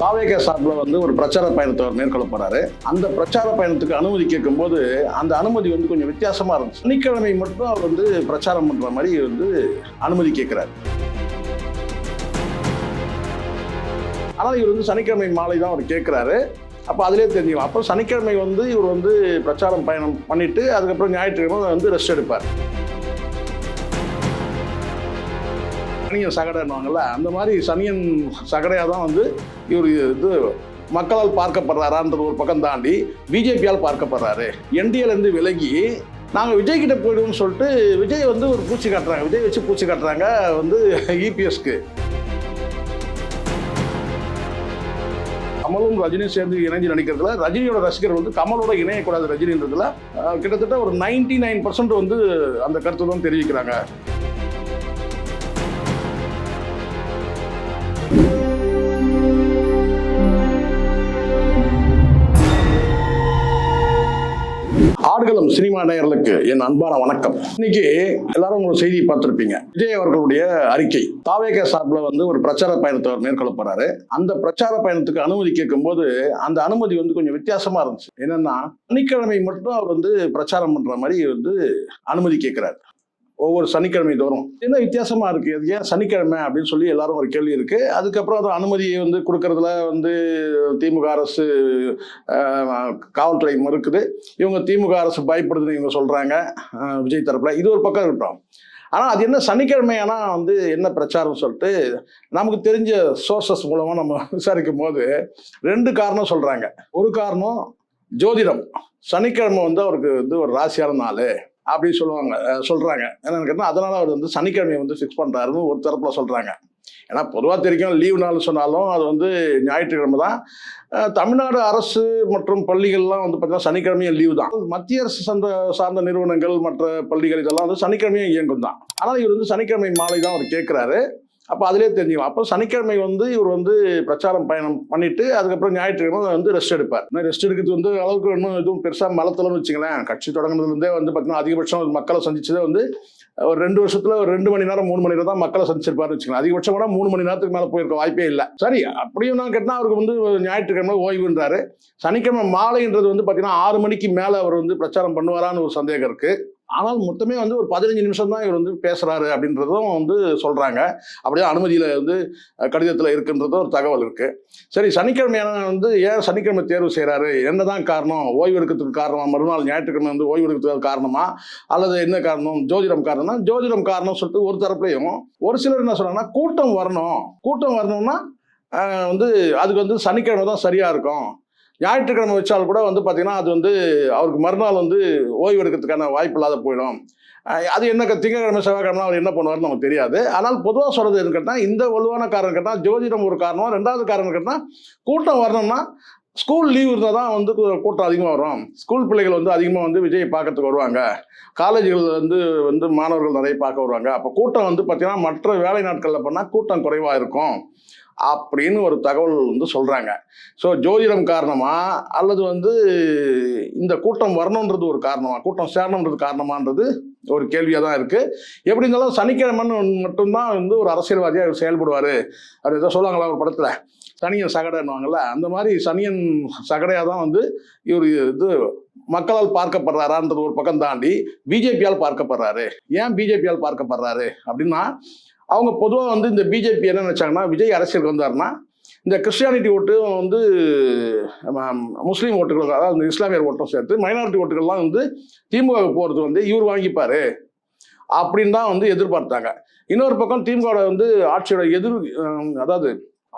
தாவேக சார்பில் வந்து ஒரு பிரச்சார பயணத்தை அவர் மேற்கொள்ள போறாரு. அந்த பிரச்சார பயணத்துக்கு அனுமதி கேட்கும்போது அந்த அனுமதி வந்து கொஞ்சம் வித்தியாசமா இருந்துச்சு. சனிக்கிழமை மட்டும் அவர் வந்து பிரச்சாரம் பண்ற மாதிரி வந்து அனுமதி கேட்கிறார். ஆனால் இவர் வந்து சனிக்கிழமை மாலை தான் அவர் கேட்குறாரு. அப்போ அதிலே தெரிஞ்சுக்கலாம் அப்போ சனிக்கிழமை வந்து இவர் வந்து பிரச்சாரம் பயணம் பண்ணிட்டு அதுக்கப்புறம் ஞாயிற்றுக்கிழமை வந்து ரெஸ்ட் எடுப்பார். சனியன் சகடைன்னுவாங்கல்ல அந்த மாதிரி சனியன் சகடையாக தான் வந்து இவர் இது மக்களால் பார்க்கப்படுறாரான்றது ஒரு பக்கம் தாண்டி பிஜேபியால் பார்க்கப்படுறாரு. என்டிஏலேருந்து விலகி நாங்கள் விஜய் கிட்ட போயிடுவோம்னு சொல்லிட்டு விஜய் வந்து ஒரு பூச்சி காட்டுறாங்க. விஜய் வச்சு பூச்சி காட்டுறாங்க வந்து இபிஎஸ்க்கு. கமலும் ரஜினியும் சேர்ந்து இணைஞ்சு நடிக்கிறதுல ரஜினியோட ரசிகர் வந்து கமலோட இணையக்கூடாது ரஜினின்றதுல கிட்டத்தட்ட ஒரு நைன்டி நைன் பர்சன்ட் வந்து அந்த கருத்து தான் தெரிவிக்கிறாங்க. ஆடுகளம் சினிமா நேயர்களுக்கு என் அன்பான வணக்கம். இன்னைக்கு எல்லாரும் ஒரு செய்தி பார்த்திருப்பீங்க. விஜய் அவர்களுடைய அறிக்கை. தாவேக சார்பில் வந்து ஒரு பிரச்சார பயணத்தை அவர் மேற்கொள்ள போறாரு. அந்த பிரச்சார பயணத்துக்கு அனுமதி கேட்கும்போது அந்த அனுமதி வந்து கொஞ்சம் வித்தியாசமா இருந்துச்சு. என்னன்னா சனிக்கிழமை மட்டும் அவர் வந்து பிரச்சாரம் பண்ற மாதிரி வந்து அனுமதி கேட்கிறாரு. ஒவ்வொரு சனிக்கிழமை தோறும் என்ன வித்தியாசமா இருக்கு? அது ஏன் சனிக்கிழமை அப்படின்னு சொல்லி எல்லாரும் ஒரு கேள்வி இருக்கு. அதுக்கப்புறம் அது அனுமதியை வந்து கொடுக்கறதுல வந்து திமுக அரசு காவல்துறை மறுக்குது. இவங்க திமுக அரசு பயப்படுதுன்னு இவங்க சொல்றாங்க. விஜய் தரப்புல. இது ஒரு பக்கம் இருக்கட்டும். ஆனால் அது என்ன சனிக்கிழமையானா வந்து என்ன பிரச்சாரம் சொல்லிட்டு நமக்கு தெரிஞ்ச சோர்சஸ் மூலமாக நம்ம விசாரிக்கும் போது ரெண்டு காரணம் சொல்கிறாங்க ஒரு காரணம் ஜோதிடம். சனிக்கிழமை வந்து அவருக்கு வந்து ஒரு ராசியான நாள். அப்படின்னு சொல்லுவாங்க சொல்கிறாங்க சொல்றாங்க. என்னன்னு கேட்டால் அதனால அவர் வந்து சனிக்கிழமையை வந்து ஃபிக்ஸ் பண்றாருன்னு ஒரு தரப்புல சொல்றாங்க. ஏன்னா பொதுவாக தெரியும் லீவ் நாள் சொன்னாலும் அது வந்து ஞாயிற்றுக்கிழமை தான். தமிழ்நாடு அரசு மற்றும் பள்ளிகள்லாம் வந்து பார்த்தீங்கன்னா சனிக்கிழமையும் லீவு தான். மத்திய அரசு சார்ந்த சார்ந்த நிறுவனங்கள் மற்ற பள்ளிகள் இதெல்லாம் வந்து சனிக்கிழமையும் இயங்கும் தான். ஆனால் இவர் வந்து சனிக்கிழமை மாலை தான் அவர் கேட்குறாரு அப்போ அதிலே தெரிஞ்சுக்கலாம் அப்போ சனிக்கிழமை வந்து இவர் வந்து பிரச்சாரம் பயணம் பண்ணிட்டு அதுக்கப்புறம் ஞாயிற்றுக்கிழமை வந்து ரெஸ்ட் எடுப்பார். ரெஸ்ட் எடுக்கிறது வந்து அளவுக்கு இன்னும் எதுவும் பெருசாக மலத்தலன்னு வச்சுங்களேன் கட்சி தொடங்குனதுலேருந்தே வந்து பார்த்தீங்கன்னா அதிகபட்சம் மக்களை சந்திச்சதே வந்து ஒரு ரெண்டு வருஷத்துல ஒரு ரெண்டு மணி நேரம் மூணு மணி நேரம் தான் மக்களை சந்திச்சிருப்பாருன்னு வச்சுக்கலாம் அதிகபட்சம் கூட மூணு மணி நேரத்துக்கு மேலே போயிருக்க வாய்ப்பே இல்லை. சரி அப்படியும் நான் கேட்டால் அவருக்கு வந்து ஞாயிற்றுக்கிழமை ஓய்வுன்றாரு. சனிக்கிழமை மாலைன்றது வந்து பார்த்தீங்கன்னா ஆறு மணிக்கு மேலே அவர் வந்து பிரச்சாரம் பண்ணுவாரான்னு ஒரு சந்தேகம் இருக்குது ஆனால் மொத்தமே வந்து ஒரு பதினஞ்சு நிமிஷம் தான் இவர் வந்து பேசுறாரு அப்படின்றதும் வந்து சொல்றாங்க. அப்படியே அனுமதியில வந்து கடிதத்தில் கடிதத்துல இருக்குன்றதும் ஒரு தகவல் இருக்கு. சரி சனிக்கிழமையான வந்து ஏன் சனிக்கிழமை தேர்வு செய்றாரு? என்னதான் காரணம்? ஓய்வு எடுக்கிறதுக்கு காரணமா? மறுநாள் ஞாயிற்றுக்கிழமை வந்து ஓய்வு எடுக்கிறதுக்கு காரணமா? அல்லது என்ன காரணம்? ஜோதிடம் காரணம்னா ஜோதிடம் காரணம் சொல்லிட்டு ஒரு தரப்புலையும் ஒரு சிலர் என்ன சொல்கிறாங்கன்னா கூட்டம் வரணும். கூட்டம் வரணும்னா வந்து அதுக்கு வந்து சனிக்கிழமை தான் சரியா இருக்கும். ஞாயிற்றுக்கிழமை வச்சால் கூட வந்து பார்த்தீங்கன்னா அது வந்து அவருக்கு மறுநாள் வந்து ஓய்வு எடுக்கிறதுக்கான வாய்ப்பு இல்லாத போயிடும் அது என்ன திங்கக்கிழமை செவ்வாய்க்கிழமை அவர் என்ன பண்ணுவார்னு நமக்கு தெரியாது. ஆனால் பொதுவாக சொல்கிறது எதுன்னு கேட்டால் இந்த வலுவான காரணம் கேட்டால் ஜோதிடம் ஒரு காரணம். ரெண்டாவது காரணம் கேட்டால் கூட்டம் வரணும்னா ஸ்கூல் லீவ் இருந்தால் தான் வந்து கூட்டம் அதிகமாக வரும். ஸ்கூல் பிள்ளைகள் வந்து அதிகமாக வந்து விஜய் பார்க்கறதுக்கு வருவாங்க. காலேஜ்கள் வந்து வந்து மாணவர்கள் நிறைய பார்க்க வருவாங்க. அப்போ கூட்டம் வந்து பார்த்தீங்கன்னா மற்ற வேலை நாட்களில் பண்ணால் கூட்டம் குறைவாக இருக்கும் அப்படின்னு ஒரு தகவல் வந்து சொல்கிறாங்க ஸோ ஜோதிடம் காரணமா அல்லது வந்து இந்த கூட்டம் வரணுன்றது ஒரு காரணமாக கூட்டம் சேரணுன்றது காரணமான்றது ஒரு கேள்வியாக தான் இருக்குது எப்படி இருந்தாலும் சனிக்கிழமைன்னு மட்டும்தான் வந்து ஒரு அரசியல்வாதியாக செயல்படுவார். அப்படி ஏதோ சொல்லுவாங்களா ஒரு படத்தில்? சனியன் சகடைன்னுவாங்கல்ல அந்த மாதிரி சனியன் சகடையாக தான் வந்து இவர் இது மக்களால் பார்க்கப்படுறாரான்றது ஒரு பக்கம் தாண்டி பிஜேபியால் பார்க்கப்படுறாரு. ஏன் பிஜேபியால் பார்க்கப்படுறாரு? அப்படின்னா அவங்க பொதுவாக வந்து இந்த பிஜேபி என்ன நினச்சாங்கன்னா விஜய் அரசியலுக்கு வந்தாருன்னா இந்த கிறிஸ்டியானிட்டி ஓட்டும் வந்து முஸ்லீம் ஓட்டுகள் அதாவது இஸ்லாமியர் ஓட்டம் சேர்த்து மைனாரிட்டி ஓட்டுகள்லாம் வந்து திமுக போகிறது வந்து இவர் வாங்கிப்பார். அப்படின்னு தான் வந்து எதிர்பார்த்தாங்க. இன்னொரு பக்கம் திமுக வந்து ஆட்சியோட எதிர் அதாவது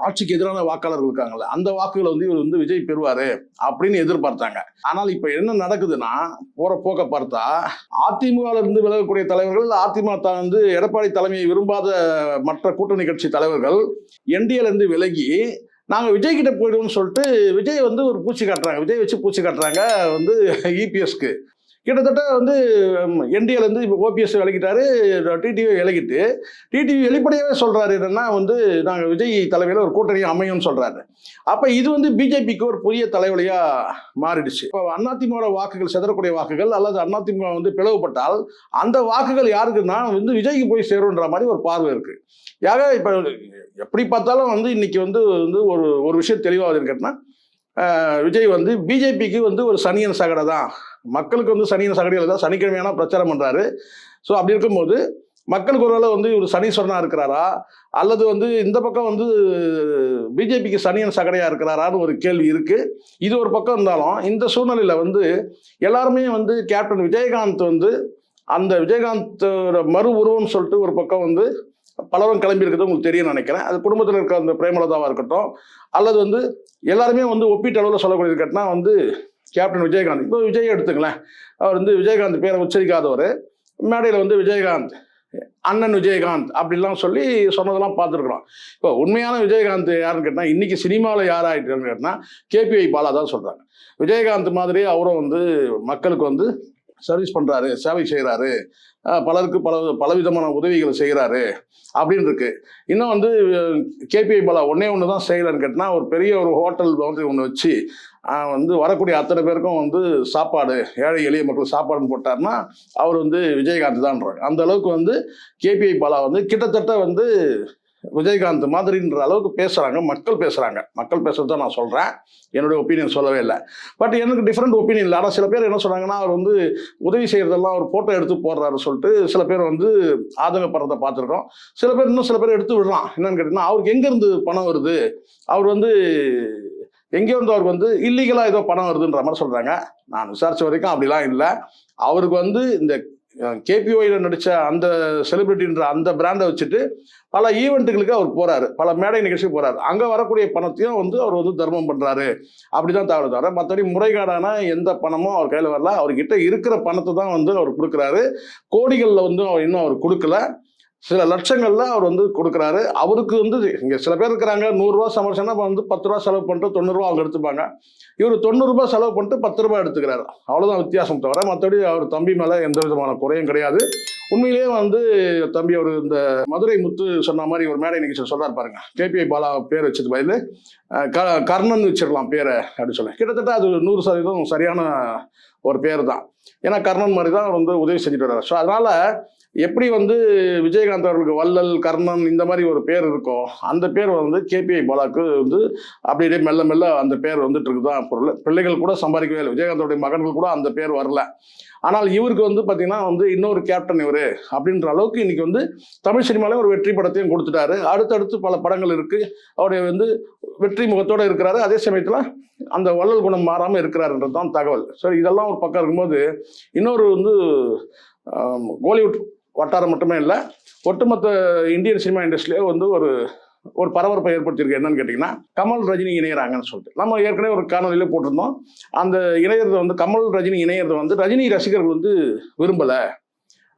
ஆட்சிக்கு எதிரான வாக்காளர்கள் இருக்காங்கல்ல அந்த வாக்குகளை வந்து இவர் வந்து விஜய் பெறுவாரு அப்படின்னு எதிர்பார்த்தாங்க. ஆனால் இப்ப என்ன நடக்குதுன்னா போற போக்க பார்த்தா அதிமுக இருந்து விலகக்கூடிய தலைவர்கள் அதிமுக வந்து எடப்பாடி தலைமையை விரும்பாத மற்ற கூட்டணி கட்சி தலைவர்கள் என்டிஏல இருந்து விலகி நாங்கள் விஜய் கிட்ட போயிடுவோம்னு சொல்லிட்டு விஜய் வந்து ஒரு பூச்சி காட்டுறாங்க விஜய் வச்சு பூச்சி காட்டுறாங்க வந்து இபிஎஸ்க்கு கிட்டத்தட்ட வந்து என்டிஏலேருந்து இப்போ ஓபிஎஸ் விலகிட்டாரு டிடிவி விலகிட்டு டிடிவி வெளிப்படையாகவே சொல்கிறாரு என்னன்னா வந்து நாங்கள் விஜய் தலைமையில் ஒரு கூட்டணி அமையும்னு சொல்கிறாரு அப்போ இது வந்து பிஜேபிக்கு ஒரு புதிய தலைவலியாக மாறிடுச்சு. இப்போ அதிமுக வாக்குகள் செதறக்கூடிய வாக்குகள் அல்லது அதிமுக வந்து பிளவுபட்டால் அந்த வாக்குகள் யாருக்குன்னா வந்து விஜய்க்கு போய் சேருன்ற மாதிரி ஒரு பார்வை இருக்குது யாக இப்போ எப்படி பார்த்தாலும் வந்து இன்னைக்கு வந்து வந்து ஒரு ஒரு விஷயம் தெளிவாக இருக்கிறதுனா விஜய் வந்து பிஜேபிக்கு வந்து ஒரு சனியன் சகடை தான் மக்களுக்கு வந்து சனியன் சகடியில் தான் சனிக்கிழமையான பிரச்சாரம் பண்ணுறாரு ஸோ அப்படி இருக்கும்போது மக்களுக்கு ஒருவேளை வந்து இவர் சனீஸ்வரனாக இருக்கிறாரா? அல்லது வந்து இந்த பக்கம் வந்து பிஜேபிக்கு சனியன் சகடையாக இருக்கிறாரான்னு ஒரு கேள்வி இருக்குது இது ஒரு பக்கம் இருந்தாலும் இந்த சூழ்நிலையில் வந்து எல்லாருமே வந்து கேப்டன் விஜயகாந்த் வந்து அந்த விஜயகாந்தோட மறு உருவம்னு சொல்லிட்டு ஒரு பக்கம் வந்து பலரும் கிளம்பி இருக்கிறது உங்களுக்கு தெரியும் நினைக்கிறேன். அது குடும்பத்தில் இருக்க அந்த பிரேமலதாவாக இருக்கட்டும் அல்லது வந்து எல்லாருமே வந்து ஒப்பீட்டு அளவில் சொல்லக்கூடியது கேட்டினா வந்து கேப்டன் விஜயகாந்த். இப்போ விஜய் எடுத்துங்களேன் அவர் வந்து விஜயகாந்த் பேரை உச்சரிக்காதவர். மேடையில் வந்து விஜயகாந்த் அண்ணன் விஜயகாந்த் அப்படிலாம் சொல்லி சொன்னதெல்லாம் பார்த்துருக்குறோம். இப்போ உண்மையான விஜயகாந்த் யாருன்னு கேட்டால் இன்றைக்கி சினிமாவில் யார் ஆகிட்டாருன்னு கேட்டால் கேபிஐ பாலா தான் சொல்கிறாங்க விஜயகாந்த் மாதிரி அவரும் வந்து மக்களுக்கு வந்து சர்வீஸ் பண்ணுறாரு சேவை செய்கிறாரு பலருக்கு பல பலவிதமான உதவிகளை செய்கிறாரு அப்படின்னு இருக்கு. இன்னும் வந்து கேபிஐ பாலா ஒன்றே ஒன்று தான் செய்யலைன்னு கேட்டால் ஒரு பெரிய ஒரு ஹோட்டல் வந்து ஒன்று வச்சு வந்து வரக்கூடிய அத்தனை பேருக்கும் வந்து சாப்பாடு ஏழை எளிய மக்கள் சாப்பாடுன்னு போட்டார்னா அவர் வந்து விஜயகாந்த் தான்றாங்க அந்த அளவுக்கு வந்து கேபிஐ பாலா வந்து கிட்டத்தட்ட வந்து விஜயகாந்த் மாதிரின்ற அளவுக்கு பேசுகிறாங்க மக்கள் பேசுகிறாங்க மக்கள் பேசுகிறது தான் நான் சொல்கிறேன் என்னுடைய ஒப்பீனியன் சொல்லவே இல்லை. பட் எனக்கு டிஃப்ரெண்ட் ஒப்பீனியன் இல்லை. ஆனால் சில பேர் என்ன சொல்கிறாங்கன்னா அவர் வந்து உதவி செய்கிறதெல்லாம் ஒரு ஃபோட்டோ எடுத்து போடுறாரு சொல்லிட்டு சில பேர் வந்து ஆதங்கப்படுறதை பார்த்துருக்கோம். சில பேர் இன்னும் சில பேர் எடுத்து விடுறான் என்னன்னு கேட்டிங்கன்னா அவருக்கு எங்கேருந்து பணம் வருது? அவர் வந்து எங்கே வந்து அவருக்கு வந்து இல்லீகலாக ஏதோ பணம் வருதுன்ற மாதிரி சொல்கிறாங்க நான் விசாரித்த வரைக்கும் அப்படிலாம் இல்லை. அவருக்கு வந்து இந்த கேபிஓயில் நடித்த அந்த செலிபிரிட்டின்ற அந்த பிராண்டை வச்சுட்டு பல ஈவெண்ட்டுகளுக்கு அவர் போகிறார் பல மேடை நிகழ்ச்சிக்கு போகிறார் அங்கே வரக்கூடிய பணத்தையும் வந்து அவர் வந்து தர்மம் பண்றாரு. அப்படிதான் தவிர தவிர மற்றபடி முறைகேடான எந்த பணமும் அவர் கையில் வரல. அவர்கிட்ட இருக்கிற பணத்தை தான் வந்து அவர் கொடுக்குறாரு. கோடிகளில் வந்து அவர் இன்னும் அவர் கொடுக்கல. சில லட்சங்கள்ல அவர் வந்து கொடுக்குறாரு. அவருக்கு வந்து இங்க சில பேர் இருக்கிறாங்க நூறுரூவா சமைச்சோன்னா வந்து பத்து ரூபா செலவு பண்ணிட்டு தொண்ணூறுரூவா அவங்க எடுத்துப்பாங்க. இவர் தொண்ணூறுரூபா செலவு பண்ணிட்டு பத்து ரூபாய் எடுத்துக்கிறாரு. அவ்வளோதான் வித்தியாசம் தவிர மற்றபடி அவர் தம்பி மேலே எந்த விதமான குறையும் கிடையாது. உண்மையிலேயே வந்து தம்பி அவர் இந்த மதுரை முத்து சொன்ன மாதிரி ஒரு மேடை நிகழ்ச்சி சொல்றாரு பாருங்க. கேபிஐ பாலா பேர் வச்சது பதில் க கர்ணன் வச்சிடலாம் பேரை அப்படின்னு சொல்லி. கிட்டத்தட்ட அது நூறு சதவீதம் சரியான ஒரு பேர் தான் ஏன்னா கர்ணன் மாதிரி தான் அவர் வந்து உதவி செஞ்சுட்டு வர்றாரு. ஸோ அதனால எப்படி வந்து விஜயகாந்த் அவர்களுக்கு வள்ளல் கர்ணன் இந்த மாதிரி ஒரு பேர் இருக்கோ அந்த பேர் வந்து கேபிஐ பாலாக்கு வந்து அப்படியே மெல்ல மெல்ல அந்த பேர் வந்துட்டு இருக்குதான் பொருள் பிள்ளைகள் கூட சம்பாதிக்கவே இல்லை. விஜயகாந்தோடைய மகன்கள் கூட அந்த பேர் வரல. ஆனால் இவருக்கு வந்து பார்த்தீங்கன்னா வந்து இன்னொரு கேப்டன் இவர் அப்படின்ற அளவுக்கு இன்னைக்கு வந்து தமிழ் சினிமாவில் ஒரு வெற்றி படத்தையும் கொடுத்துட்டாரு. அடுத்தடுத்து பல படங்கள் இருக்கு. அவருடைய வந்து வெற்றி முகத்தோடு இருக்கிறாரு. அதே சமயத்தில் அந்த வள்ளல் குணம் மாறாமல் இருக்கிறாருன்றது தான் தகவல். சரி இதெல்லாம் ஒரு பக்கம் இருக்கும்போது இன்னொரு வந்து கோலிவுட் வட்டாரம் மட்டுமே இல்லை ஒட்டுமொத்த இந்தியன் சினிமா இண்டஸ்ட்ரியிலே வந்து ஒரு ஒரு பரபரப்பை ஏற்படுத்தியிருக்கு. என்னன்னு கேட்டிங்கன்னா கமல் ரஜினி இணையறாங்கன்னு சொல்லிட்டு. நம்ம ஏற்கனவே ஒரு காணொலியில் போட்டிருந்தோம். அந்த இணையறது வந்து கமல் ரஜினி இணையறது வந்து ரஜினி ரசிகர்கள் வந்து விரும்பலை.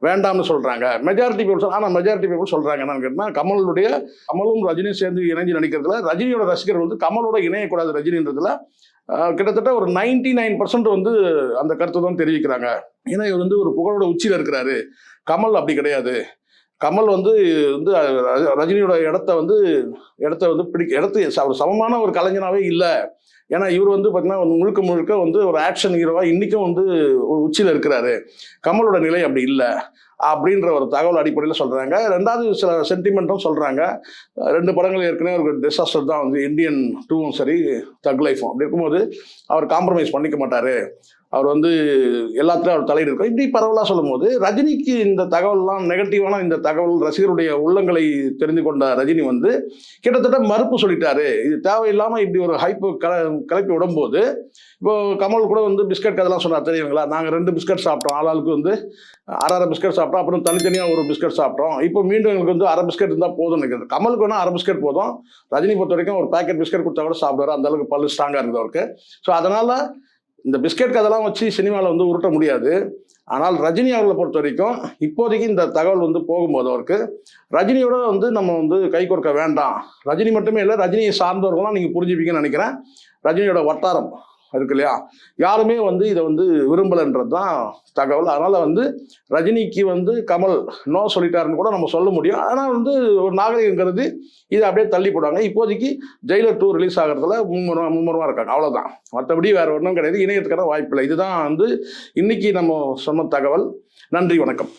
வேண்டாம்னு சொல்றாங்க. மெஜாரிட்டி பீப்புள் ஆனால் மெஜாரிட்டி பீப்புள் சொல்றாங்க என்னன்னு கேட்டால் கமலுடைய கமலும் ரஜினியும் சேர்ந்து இணைஞ்சு நடிக்கிறதுல ரஜினியோட ரசிகர்கள் வந்து கமலோட இணையக்கூடாது ரஜினின்றதுல கிட்டத்தட்ட ஒரு நைன்டி நைன் பர்சன்ட் வந்து அந்த கருத்தை தான் தெரிவிக்கிறாங்க. ஏன்னா இவர் வந்து ஒரு புகழோட உச்சியில் இருக்கிறாரு. கமல் அப்படி கிடையாது. கமல் வந்து வந்து ரஜினியோட இடத்த வந்து இடத்த வந்து பிடிக்க இடத்து அவர் சமமான ஒரு கலைஞனாவே இல்லை. ஏன்னா இவர் வந்து பார்த்தீங்கன்னா முழுக்க முழுக்க வந்து ஒரு ஆக்ஷன் ஹீரோவா இன்னைக்கும் வந்து ஒரு உச்சியில் இருக்கிறாரு. கமலோட நிலை அப்படி இல்லை அப்படின்ற ஒரு தகவல் அடிப்படையில் சொல்றாங்க. ரெண்டாவது சில சென்டிமெண்ட்டும் சொல்றாங்க. ரெண்டு படங்கள் ஏற்கனவே ஒரு டிசாஸ்டர் தான். வந்து இந்தியன் டூவும் சரி தக் லைஃபும் அப்படி இருக்கும்போது அவர் காம்ப்ரமைஸ் பண்ணிக்க மாட்டாரு. அவர் வந்து எல்லாத்துலையும் அவர் தலையிட்டு இருக்கார் இப்படி பரவலாக சொல்லும்போது ரஜினிக்கு இந்த தகவல்லாம் நெகட்டிவான இந்த தகவல் ரசிகருடைய உள்ளங்களை தெரிந்து கொண்ட ரஜினி வந்து கிட்டத்தட்ட மறுப்பு சொல்லிட்டாரு. இது தேவையில்லாமல் இப்படி ஒரு ஹைப்பு கல கிளப்பி விடும்போது இப்போ கமல் கூட வந்து பிஸ்கட் கதெல்லாம் சொன்னார் தெரியுங்களா? நாங்கள் ரெண்டு பிஸ்கட் சாப்பிட்டோம். ஆளாளுக்கு வந்து அரை அரை பிஸ்கட் சாப்பிட்டோம். அப்புறம் தனித்தனியாக ஒரு பிஸ்கட் சாப்பிட்டோம். இப்போ மீண்டும் எங்களுக்கு வந்து அரை பிஸ்கட் இருந்தால் போதும்னு நினைக்கிறது. கமலுக்கு வேணால் அரை பிஸ்கட் போதும். ரஜினி பொறுத்த வரைக்கும் ஒரு பேக்கெட் பிஸ்கட் கொடுத்தா கூட சாப்பிடுவார். அந்த அளவுக்கு பல்லு ஸ்ட்ராங்காக இருக்குது அவருக்கு. ஸோ அதனால் இந்த பிஸ்கெட் கதெல்லாம் வச்சு சினிமாவில் வந்து உருட்ட முடியாது. ஆனால் ரஜினி அவர்களை பொறுத்த வரைக்கும் இப்போதைக்கு இந்த தகவல் வந்து போகும்போது அவருக்கு ரஜினியோட வந்து நம்ம வந்து கை கொடுக்க வேண்டாம். ரஜினி மட்டுமே இல்லை ரஜினியை சார்ந்தவர்கள்லாம் நீங்கள் புரிஞ்சுப்பீங்கன்னு நினைக்கிறேன். ரஜினியோட வட்டாரம். இருக்கு இல்லையா? யாருமே வந்து இதை வந்து விரும்பலைன்றது தான் தகவல். அதனால் வந்து ரஜினிக்கு வந்து கமல் நோ சொல்லிட்டாருன்னு கூட நம்ம சொல்ல முடியும். ஆனால் வந்து ஒரு நாகரிகம் கருதி இதை அப்படியே தள்ளி போடுவாங்க. இப்போதைக்கு ஜெயிலர் டூ ரிலீஸ் ஆகிறதுல மும்முரமா மும்முரமாக இருக்காங்க. அவ்வளோதான் மற்றபடி வேறு ஒன்றும் கிடையாது. இணையத்துக்கான வாய்ப்பில்லை. இதுதான் வந்து இன்னைக்கு நம்ம சொன்ன தகவல். நன்றி வணக்கம்.